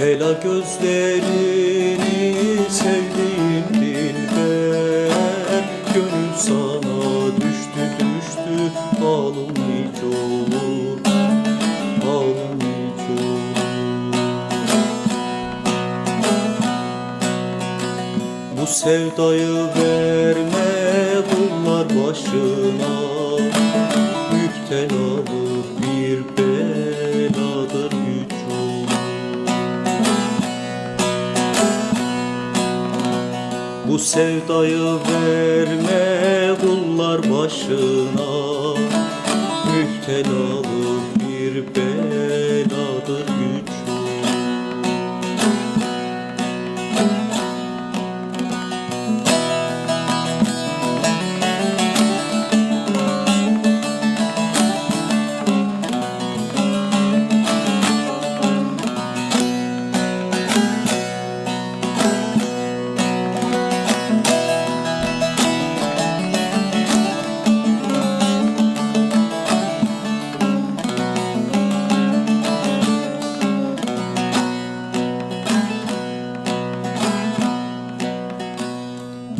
Ela gözlerini sevdiğim dilber Gönül sana düştü düştü Halım hiç olur. Halım hiç olur. Bu sevdayı verme kullar başına. Müptelalık bir Bu sevdayı verme kullar başına. Müptelalık bir beladır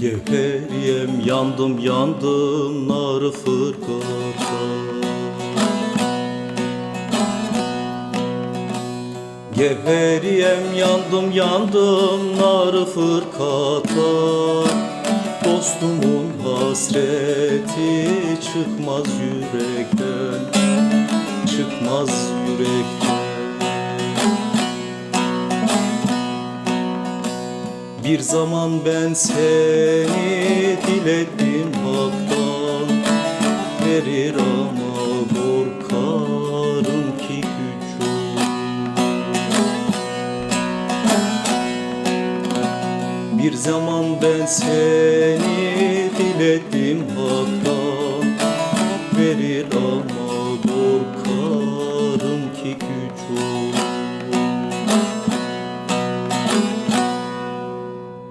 Geberiyem yandım yandım narı fırkata Geberiyem yandım yandım narı fırkata Dostumun hasreti çıkmaz yürekten Çıkmaz yürekten Bir zaman ben seni diledim haktan. Verir ama korkarım ki olur Bir zaman ben seni diledim haktan. Verir ama korkarım ki güç